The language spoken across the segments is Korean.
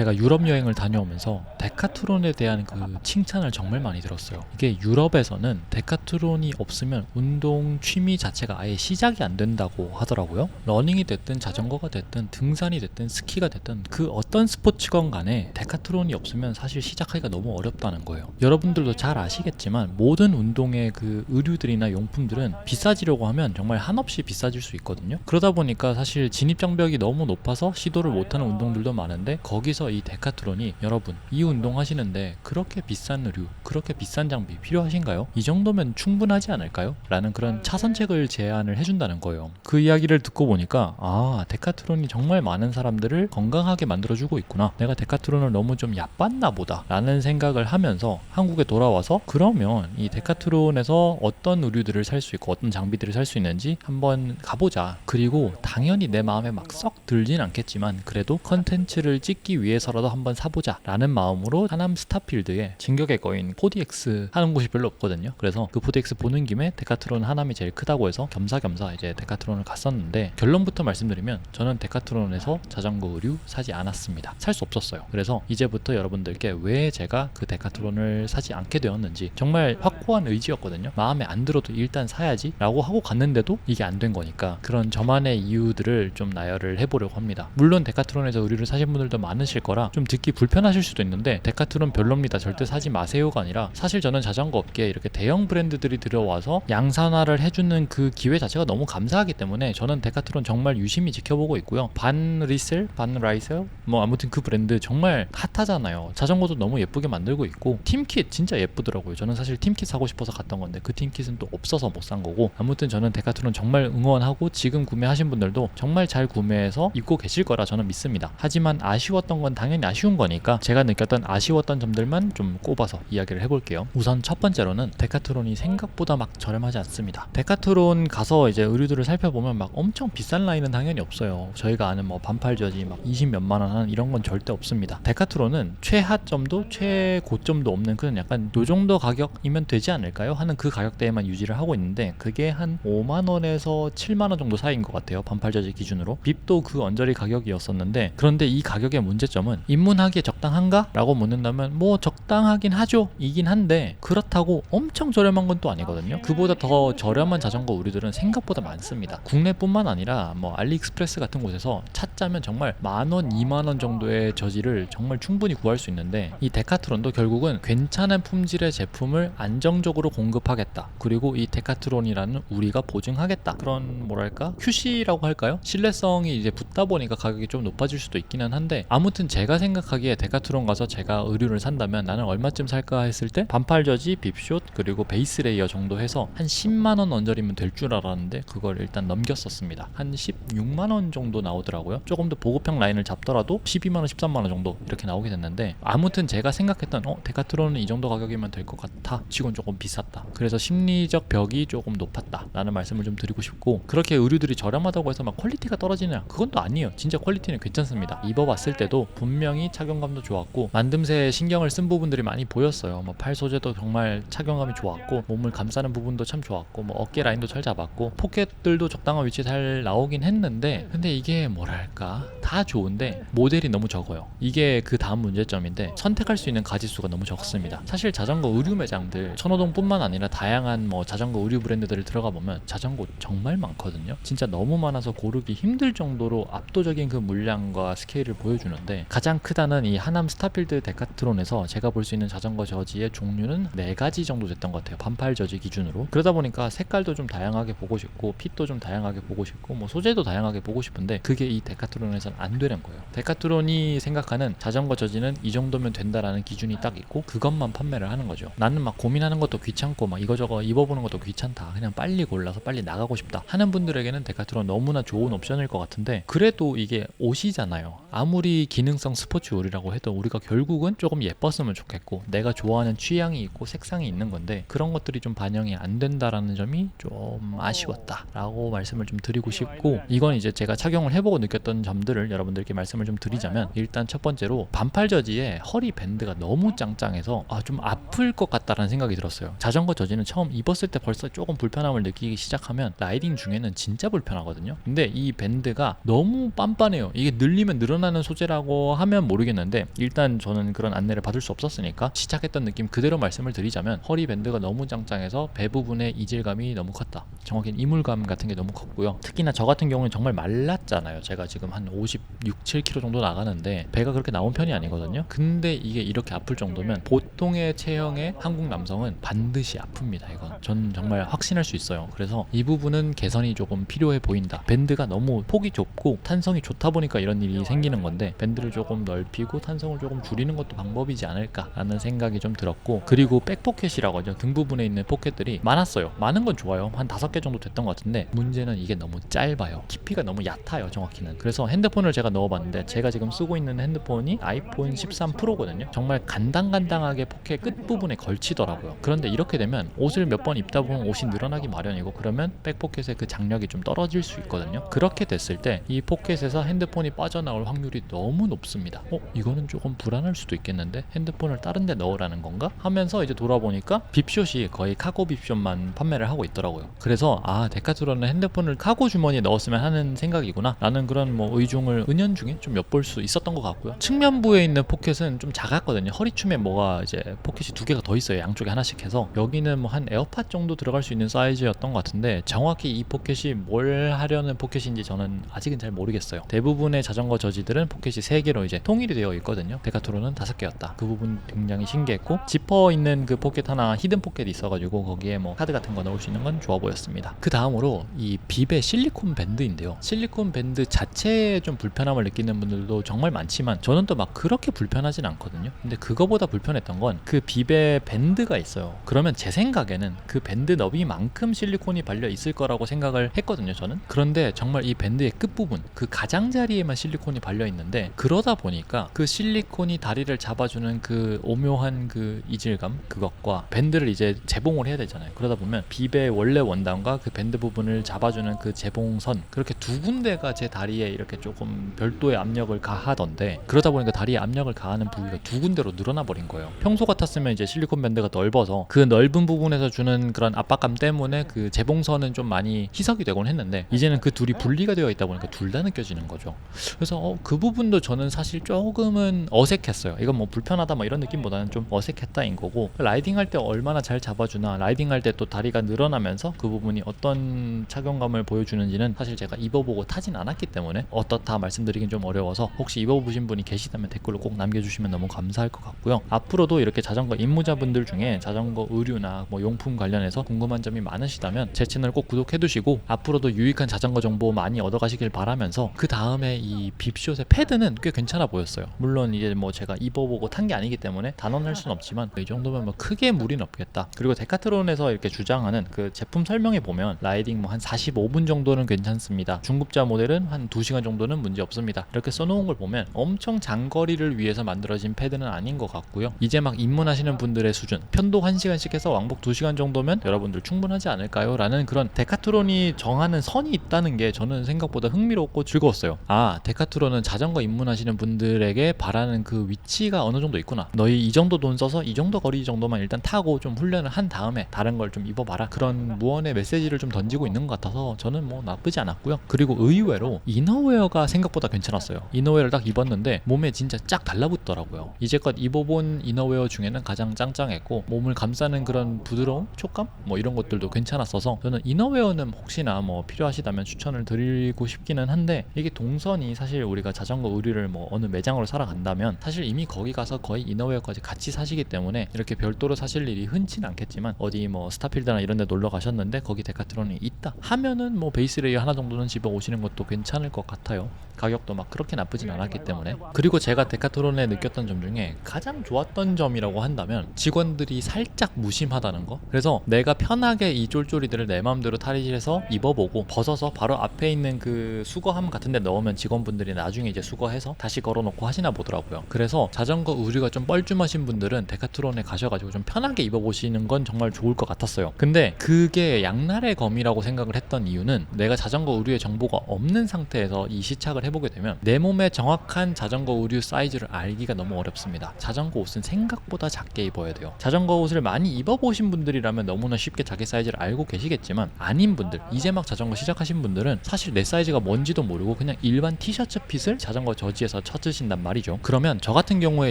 제가 유럽 여행을 다녀오면서 데카트론에 대한 그 칭찬을 정말 많이 들었어요. 이게 유럽에서는 데카트론이 없으면 운동 취미 자체가 아예 시작이 안 된다고 하더라고요. 러닝이 됐든 자전거가 됐든 등산이 됐든 스키가 됐든 그 어떤 스포츠건 간에 데카트론이 없으면 사실 시작하기가 너무 어렵다는 거예요. 여러분들도 잘 아시겠지만 모든 운동의 그 의류들이나 용품들은 비싸지려고 하면 정말 한없이 비싸질 수 있거든요. 그러다 보니까 사실 진입 장벽이 너무 높아서 시도를 못하는 운동들도 많은데 거기서 이 데카트론이 여러분 이 운동 하시는데 그렇게 비싼 의류, 그렇게 비싼 장비 필요하신가요? 이 정도면 충분하지 않을까요? 라는 그런 차선책을 제안을 해준다는 거예요. 그 이야기를 듣고 보니까 아 데카트론이 정말 많은 사람들을 건강하게 만들어주고 있구나. 내가 데카트론을 너무 좀 얕봤나 보다. 라는 생각을 하면서 한국에 돌아와서 그러면 이 데카트론에서 어떤 의류들을 살 수 있고 어떤 장비들을 살 수 있는지 한번 가보자. 그리고 당연히 내 마음에 막 썩 들진 않겠지만 그래도 컨텐츠를 찍기 위해 서라도 한번 사보자. 라는 마음으로 하남 스타필드에 진격의 거인 4DX 하는 곳이 별로 없거든요. 그래서 그 4DX 보는 김에 데카트론 하남이 제일 크다고 해서 겸사겸사 이제 데카트론을 갔었는데 결론부터 말씀드리면 저는 데카트론에서 자전거 의류 사지 않았습니다. 살 수 없었어요. 그래서 이제부터 여러분들께 왜 제가 그 데카트론을 사지 않게 되었는지 정말 확고한 의지였거든요. 마음에 안 들어도 일단 사야지 라고 하고 갔는데도 이게 안 된 거니까 그런 저만의 이유들을 좀 나열을 해보려고 합니다. 물론 데카트론에서 의류를 사신 분들도 많으실 거라 좀 듣기 불편하실 수도 있는데 데카트론 별로입니다. 절대 사지 마세요가 아니라 사실 저는 자전거 업계에 이렇게 대형 브랜드들이 들어와서 양산화를 해주는 그 기회 자체가 너무 감사하기 때문에 저는 데카트론 정말 유심히 지켜보고 있고요. 반 리셀, 반 라이셀 뭐 아무튼 그 브랜드 정말 핫하잖아요. 자전거도 너무 예쁘게 만들고 있고 팀킷 진짜 예쁘더라고요. 저는 사실 팀킷 사고 싶어서 갔던 건데 그 팀킷은 또 없어서 못 산 거고 아무튼 저는 데카트론 정말 응원하고 지금 구매하신 분들도 정말 잘 구매해서 입고 계실 거라 저는 믿습니다. 하지만 아쉬웠던 건 당연히 아쉬운 거니까 제가 느꼈던 아쉬웠던 점들만 좀 꼽아서 이야기를 해볼게요. 우선 첫 번째로는 데카트론이 생각보다 막 저렴하지 않습니다. 데카트론 가서 이제 의류들을 살펴보면 막 엄청 비싼 라인은 당연히 없어요. 저희가 아는 뭐 반팔 저지 막 20 몇만 원 하는 이런 건 절대 없습니다. 데카트론은 최하점도 최고점도 없는 그런 약간 요 정도 가격이면 되지 않을까요? 하는 그 가격대에만 유지를 하고 있는데 그게 한 5만 원에서 7만 원 정도 사이인 것 같아요. 반팔 저지 기준으로. 빕도 그 언저리 가격이었었는데 그런데 이 가격의 문제점 은 입문하기에 적당한가? 라고 묻는다면 뭐 적당하긴 하죠. 이긴 한데 그렇다고 엄청 저렴한 건 또 아니거든요. 그보다 더 저렴한 자전거 의류들은 생각보다 많습니다. 국내뿐만 아니라 뭐 알리익스프레스 같은 곳에서 찾자면 정말 만 원, 2만 원 정도의 저지를 정말 충분히 구할 수 있는데 이 데카트론도 결국은 괜찮은 품질의 제품을 안정적으로 공급하겠다. 그리고 이 데카트론이라는 우리가 보증하겠다. 그런 뭐랄까 QC라고 할까요? 신뢰성이 이제 붙다 보니까 가격이 좀 높아질 수도 있기는 한데 아무튼 제가 생각하기에 데카트론 가서 제가 의류를 산다면 나는 얼마쯤 살까 했을 때 반팔 저지, 빕숏 그리고 베이스 레이어 정도 해서 한 10만 원 언저리면 될 줄 알았는데 그걸 일단 넘겼었습니다. 한 16만 원 정도 나오더라고요. 조금 더 보급형 라인을 잡더라도 12만 원, 13만 원 정도 이렇게 나오게 됐는데 아무튼 제가 생각했던 어 데카트론은 이 정도 가격이면 될 것 같아. 치곤 조금 비쌌다. 그래서 심리적 벽이 조금 높았다 라는 말씀을 좀 드리고 싶고 그렇게 의류들이 저렴하다고 해서 막 퀄리티가 떨어지냐 그건 또 아니에요. 진짜 퀄리티는 괜찮습니다. 입어봤을 때도 분명히 착용감도 좋았고 만듦새에 신경을 쓴 부분들이 많이 보였어요. 뭐 팔 소재도 정말 착용감이 좋았고 몸을 감싸는 부분도 참 좋았고 뭐 어깨 라인도 잘 잡았고 포켓들도 적당한 위치에 잘 나오긴 했는데 근데 이게 뭐랄까 다 좋은데 모델이 너무 적어요. 이게 그 다음 문제점인데 선택할 수 있는 가지수가 너무 적습니다. 사실 자전거 의류 매장들 천호동뿐만 아니라 다양한 뭐 자전거 의류 브랜드들을 들어가 보면 자전거 정말 많거든요. 진짜 너무 많아서 고르기 힘들 정도로 압도적인 그 물량과 스케일을 보여주는데 가장 크다는 이 하남 스타필드 데카트론에서 제가 볼 수 있는 자전거 저지의 종류는 네 가지 정도 됐던 것 같아요. 반팔 저지 기준으로. 그러다 보니까 색깔도 좀 다양하게 보고 싶고 핏도 좀 다양하게 보고 싶고 뭐 소재도 다양하게 보고 싶은데 그게 이 데카트론에서는 안 되는 거예요. 데카트론이 생각하는 자전거 저지는 이 정도면 된다라는 기준이 딱 있고 그것만 판매를 하는 거죠. 나는 막 고민하는 것도 귀찮고 막 이거저거 입어보는 것도 귀찮다. 그냥 빨리 골라서 빨리 나가고 싶다 하는 분들에게는 데카트론 너무나 좋은 옵션일 것 같은데 그래도 이게 옷이잖아요. 아무리 기능 성 스포츠 의류라고 해도 우리가 결국은 조금 예뻤으면 좋겠고 내가 좋아하는 취향이 있고 색상이 있는 건데 그런 것들이 좀 반영이 안 된다라는 점이 좀 아쉬웠다라고 말씀을 좀 드리고 싶고 이건 이제 제가 착용을 해보고 느꼈던 점들을 여러분들께 말씀을 좀 드리자면 일단 첫 번째로 반팔 저지에 허리 밴드가 너무 짱짱해서 아 좀 아플 것 같다라는 생각이 들었어요. 자전거 저지는 처음 입었을 때 벌써 조금 불편함을 느끼기 시작하면 라이딩 중에는 진짜 불편하거든요. 근데 이 밴드가 너무 빤빤해요. 이게 늘리면 늘어나는 소재라고 하면 모르겠는데 일단 저는 그런 안내를 받을 수 없었으니까 시작했던 느낌 그대로 말씀을 드리자면 허리 밴드가 너무 짱짱해서 배 부분의 이질감이 너무 컸다. 정확히는 이물감 같은 게 너무 컸고요. 특히나 저 같은 경우는 정말 말랐잖아요. 제가 지금 한 56, 7kg 정도 나가는데 배가 그렇게 나온 편이 아니거든요. 근데 이게 이렇게 아플 정도면 보통의 체형의 한국 남성은 반드시 아픕니다. 이건 전 정말 확신할 수 있어요. 그래서 이 부분은 개선이 조금 필요해 보인다. 밴드가 너무 폭이 좁고 탄성이 좋다 보니까 이런 일이 생기는 건데 밴드를 조금 넓히고 탄성을 조금 줄이는 것도 방법이지 않을까라는 생각이 좀 들었고 그리고 백포켓이라고 하죠. 등 부분에 있는 포켓들이 많았어요. 많은 건 좋아요. 한 다섯 개 정도 됐던 것 같은데 문제는 이게 너무 짧아요. 깊이가 너무 얕아요. 정확히는. 그래서 핸드폰을 제가 넣어봤는데 제가 지금 쓰고 있는 핸드폰이 아이폰 13 프로거든요. 정말 간당간당하게 포켓 끝 부분에 걸치더라고요. 그런데 이렇게 되면 옷을 몇 번 입다 보면 옷이 늘어나기 마련이고 그러면 백포켓의 그 장력이 좀 떨어질 수 있거든요. 그렇게 됐을 때 이 포켓에서 핸드폰이 빠져나올 확률이 너무 높 습니다. 어 이거는 조금 불안할 수도 있겠는데 핸드폰을 다른 데 넣으라는 건가? 하면서 이제 돌아보니까 빕숏이 거의 카고 빕숏만 판매를 하고 있더라고요. 그래서 아 데카트론은 핸드폰을 카고 주머니에 넣었으면 하는 생각이구나 라는 그런 뭐 의중을 은연중에 좀 엿볼 수 있었던 것 같고요. 측면부에 있는 포켓은 좀 작았거든요. 허리춤에 뭐가 이제 포켓이 두 개가 더 있어요. 양쪽에 하나씩 해서 여기는 뭐 한 에어팟 정도 들어갈 수 있는 사이즈였던 것 같은데 정확히 이 포켓이 뭘 하려는 포켓인지 저는 아직은 잘 모르겠어요. 대부분의 자전거 저지들은 포켓이 세개 로 이제 통일이 되어 있거든요. 데카트론은 다섯 개였다. 그 부분 굉장히 신기했고 지퍼 있는 그 포켓 하나 히든 포켓이 있어가지고 거기에 뭐 카드 같은 거 넣을 수 있는 건 좋아 보였습니다. 그 다음으로 이 빕의 실리콘 밴드인데요. 실리콘 밴드 자체에 좀 불편함을 느끼는 분들도 정말 많지만 저는 또 막 그렇게 불편하진 않거든요. 근데 그거보다 불편했던 건 그 빕에 밴드가 있어요. 그러면 제 생각에는 그 밴드 너비만큼 실리콘이 발려 있을 거라고 생각을 했거든요. 저는. 그런데 정말 이 밴드의 끝 부분, 그 가장자리에만 실리콘이 발려 있는데 그 러다 보니까 그 실리콘이 다리를 잡아주는 그 오묘한 그 이질감 그것과 밴드를 이제 재봉을 해야 되잖아요. 그러다 보면 빕의 원래 원단과 그 밴드 부분을 잡아주는 그 재봉선 그렇게 두 군데가 제 다리에 이렇게 조금 별도의 압력을 가하던데 그러다 보니까 다리에 압력을 가하는 부위가 두 군데로 늘어나 버린 거예요. 평소 같았으면 이제 실리콘 밴드가 넓어서 그 넓은 부분에서 주는 그런 압박감 때문에 그 재봉선은 좀 많이 희석이 되곤 했는데 이제는 그 둘이 분리가 되어 있다 보니까 둘 다 느껴지는 거죠. 그래서 어, 그 부분도 저는 사실 조금은 어색했어요. 이건 뭐 불편하다 뭐 이런 느낌보다는 좀 어색했다인 거고 라이딩 할 때 얼마나 잘 잡아주나 라이딩 할 때 또 다리가 늘어나면서 그 부분이 어떤 착용감을 보여주는지는 사실 제가 입어보고 타진 않았기 때문에 어떻다 말씀드리긴 좀 어려워서 혹시 입어보신 분이 계시다면 댓글로 꼭 남겨주시면 너무 감사할 것 같고요. 앞으로도 이렇게 자전거 입무자분들 중에 자전거 의류나 뭐 용품 관련해서 궁금한 점이 많으시다면 제 채널 꼭 구독해두시고 앞으로도 유익한 자전거 정보 많이 얻어가시길 바라면서 그 다음에 이 빕숏의 패드는 꽤 괜찮아 보였어요. 물론 이제 뭐 제가 입어보고 탄 게 아니기 때문에 단언할 수는 없지만 이 정도면 뭐 크게 무리는 없겠다. 그리고 데카트론에서 이렇게 주장하는 그 제품 설명에 보면 라이딩 뭐 한 45분 정도는 괜찮습니다. 중급자 모델은 한 2시간 정도는 문제 없습니다. 이렇게 써놓은 걸 보면 엄청 장거리를 위해서 만들어진 패드는 아닌 것 같고요. 이제 막 입문하시는 분들의 수준 편도 1시간씩 해서 왕복 2시간 정도면 여러분들 충분하지 않을까요? 라는 그런 데카트론이 정하는 선이 있다는 게 저는 생각보다 흥미롭고 즐거웠어요. 아 데카트론은 자전거 입문하시는 분들에게 바라는 그 위치가 어느 정도 있구나. 너희 이 정도 돈 써서 이 정도 거리 정도만 일단 타고 좀 훈련을 한 다음에 다른 걸 좀 입어봐라. 그런 무언의 메시지를 좀 던지고 있는 것 같아서 저는 뭐 나쁘지 않았고요. 그리고 의외로 이너웨어가 생각보다 괜찮았어요. 이너웨어를 딱 입었는데 몸에 진짜 쫙 달라붙더라고요. 이제껏 입어본 이너웨어 중에는 가장 짱짱했고 몸을 감싸는 그런 부드러움, 촉감 뭐 이런 것들도 괜찮았어서 저는 이너웨어는 혹시나 뭐 필요하시다면 추천을 드리고 싶기는 한데 이게 동선이 사실 우리가 자전거 의류를 뭐 어느 매장으로 사러 간다면 사실 이미 거기 가서 거의 이너웨어까지 같이 사시기 때문에 이렇게 별도로 사실 일이 흔치는 않겠지만 어디 뭐 스타필드나 이런 데 놀러 가셨는데 거기 데카트론이 있다 하면은 뭐 베이스 레이어 하나 정도는 집에 오시는 것도 괜찮을 것 같아요. 가격도 막 그렇게 나쁘진 않았기 때문에. 그리고 제가 데카트론에 느꼈던 점 중에 가장 좋았던 점이라고 한다면 직원들이 살짝 무심하다는 거. 그래서 내가 편하게 이 쫄쫄이들을 내 마음대로 탈의실에서 입어보고 벗어서 바로 앞에 있는 그 수거함 같은 데 넣으면 직원분들이 나중에 이제 수거해서 다시 걸어놓고 하시나 보더라고요 그래서 자전거 의류가 좀 뻘쭘하신 분들은 데카트론에 가셔가지고 좀 편하게 입어보시는 건 정말 좋을 것 같았어요 근데 그게 양날의 검이라고 생각을 했던 이유는 내가 자전거 의류의 정보가 없는 상태에서 이 시착을 해보게 되면 내 몸에 정확한 자전거 의류 사이즈를 알기가 너무 어렵습니다. 자전거 옷은 생각보다 작게 입어야 돼요. 자전거 옷을 많이 입어보신 분들이라면 너무나 쉽게 자기 사이즈를 알고 계시겠지만 아닌 분들, 이제 막 자전거 시작하신 분들은 사실 내 사이즈가 뭔지도 모르고 그냥 일반 티셔츠 핏을 자전거 저지에 사이즈에서 쳐주신단 말이죠. 그러면 저 같은 경우에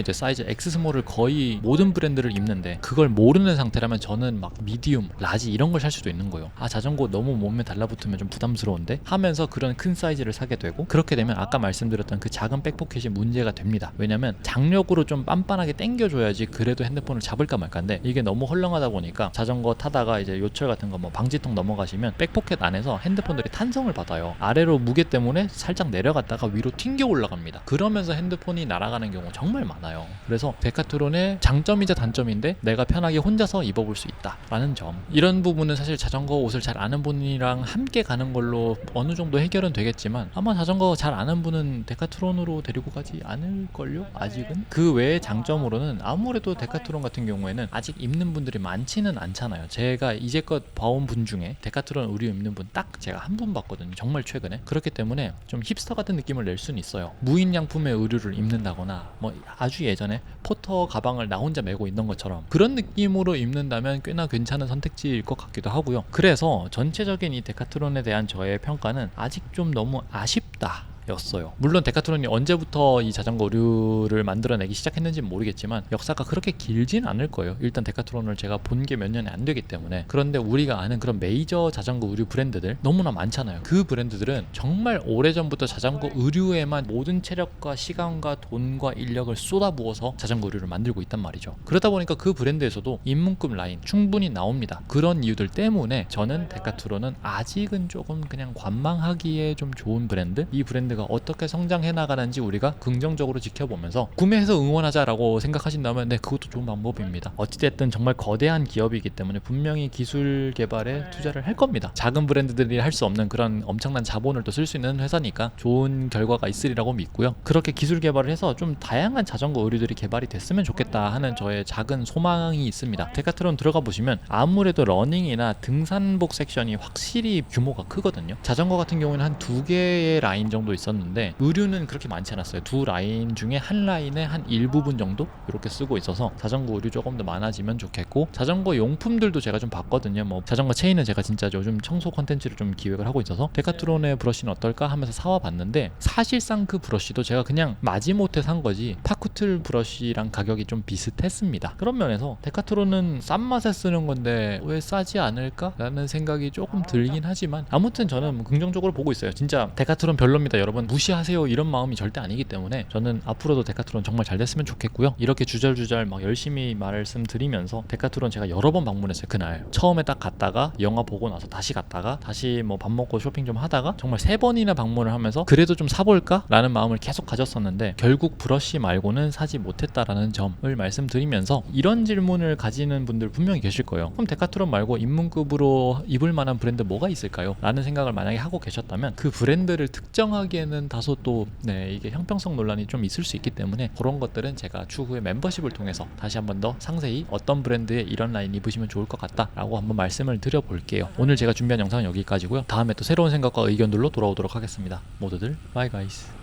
이제 사이즈 X 스몰을 거의 모든 브랜드를 입는데 그걸 모르는 상태라면 저는 막 미디움, 라지 이런 걸 살 수도 있는 거예요. 아 자전거 너무 몸에 달라붙으면 좀 부담스러운데 하면서 그런 큰 사이즈를 사게 되고 그렇게 되면 아까 말씀드렸던 그 작은 백포켓이 문제가 됩니다. 왜냐면 장력으로 좀 빤빤하게 당겨줘야지 그래도 핸드폰을 잡을까 말까인데 이게 너무 헐렁하다 보니까 자전거 타다가 이제 요철 같은 거 뭐 방지턱 넘어가시면 백포켓 안에서 핸드폰들이 탄성을 받아요. 아래로 무게 때문에 살짝 내려갔다가 위로 튕겨 올라갑니다. 그러면서 핸드폰이 날아가는 경우 정말 많아요. 그래서 데카트론의 장점이자 단점인데 내가 편하게 혼자서 입어볼 수 있다라는 점. 이런 부분은 사실 자전거 옷을 잘 아는 분이랑 함께 가는 걸로 어느 정도 해결은 되겠지만 아마 자전거 잘 아는 분은 데카트론으로 데리고 가지 않을걸요? 아직은? 그 외의 장점으로는 아무래도 데카트론 같은 경우에는 아직 입는 분들이 많지는 않잖아요. 제가 이제껏 봐온 분 중에 데카트론 의류 입는 분 딱 제가 한 분 봤거든요. 정말 최근에. 그렇기 때문에 좀 힙스터 같은 느낌을 낼 수는 있어요. 무인양 품의 의류를 입는다거나 뭐 아주 예전에 포터 가방을 나 혼자 메고 있는 것처럼 그런 느낌으로 입는다면 꽤나 괜찮은 선택지일 것 같기도 하고요. 그래서 전체적인 이 데카트론에 대한 저의 평가는 아직 좀 너무 아쉽다. 였어요. 물론 데카트론이 언제부터 이 자전거 의류를 만들어내기 시작했는지는 모르겠지만 역사가 그렇게 길진 않을 거예요. 일단 데카트론을 제가 본 게 몇 년이 안 되기 때문에 그런데 우리가 아는 그런 메이저 자전거 의류 브랜드들 너무나 많잖아요. 그 브랜드들은 정말 오래전부터 자전거 의류에만 모든 체력과 시간과 돈과 인력을 쏟아부어서 자전거 의류를 만들고 있단 말이죠. 그러다 보니까 그 브랜드에서도 입문급 라인 충분히 나옵니다. 그런 이유들 때문에 저는 데카트론은 아직은 조금 그냥 관망하기에 좀 좋은 브랜드 이 브랜드 가 어떻게 성장해 나가는지 우리가 긍정적으로 지켜보면서 구매해서 응원하자라고 생각하신다면 네 그것도 좋은 방법입니다. 어찌됐든 정말 거대한 기업이기 때문에 분명히 기술 개발에 투자를 할 겁니다. 작은 브랜드들이 할 수 없는 그런 엄청난 자본을 또 쓸 수 있는 회사니까 좋은 결과가 있으리라고 믿고요. 그렇게 기술 개발을 해서 좀 다양한 자전거 의류들이 개발이 됐으면 좋겠다 하는 저의 작은 소망이 있습니다. 데카트론 들어가 보시면 아무래도 러닝이나 등산복 섹션이 확실히 규모가 크거든요. 자전거 같은 경우는 한 두 개의 라인 정도 있 었는데 의류는 그렇게 많지 않았어요. 두 라인 중에 한 라인에 한 일부분 정도 이렇게 쓰고 있어서 자전거 의류 조금 더 많아지면 좋겠고 자전거 용품들도 제가 좀 봤거든요. 뭐 자전거 체인은 제가 진짜 요즘 청소 컨텐츠를 좀 기획을 하고 있어서 데카트론의 브러쉬는 어떨까 하면서 사와 봤는데 사실상 그 브러쉬도 제가 그냥 마지못해 산 거지 파쿠틀 브러쉬랑 가격이 좀 비슷했습니다. 그런 면에서 데카트론은 싼 맛에 쓰는 건데 왜 싸지 않을까라는 생각이 조금 들긴 하지만 아무튼 저는 긍정적으로 보고 있어요. 진짜 데카트론 별로입니다. 여러분 무시하세요 이런 마음이 절대 아니기 때문에 저는 앞으로도 데카트론 정말 잘 됐으면 좋겠고요. 이렇게 주절주절 막 열심히 말씀드리면서 데카트론 제가 여러 번 방문했어요. 그날 처음에 딱 갔다가 영화 보고 나서 다시 갔다가 다시 뭐 밥 먹고 쇼핑 좀 하다가 정말 세 번이나 방문을 하면서 그래도 좀 사볼까라는 마음을 계속 가졌었는데 결국 브러쉬 말고는 사지 못했다라는 점을 말씀드리면서 이런 질문을 가지는 분들 분명히 계실 거예요. 그럼 데카트론 말고 입문급으로 입을 만한 브랜드 뭐가 있을까요? 라는 생각을 만약에 하고 계셨다면 그 브랜드를 특정 하기에는 다소 또 네, 이게 형평성 논란이 좀 있을 수 있기 때문에 그런 것들은 제가 추후에 멤버십을 통해서 다시 한번 더 상세히 어떤 브랜드의 이런 라인 입으시면 좋을 것 같다라고 한번 말씀을 드려볼게요. 오늘 제가 준비한 영상은 여기까지고요. 다음에 또 새로운 생각과 의견들로 돌아오도록 하겠습니다. 모두들 바이 가이스.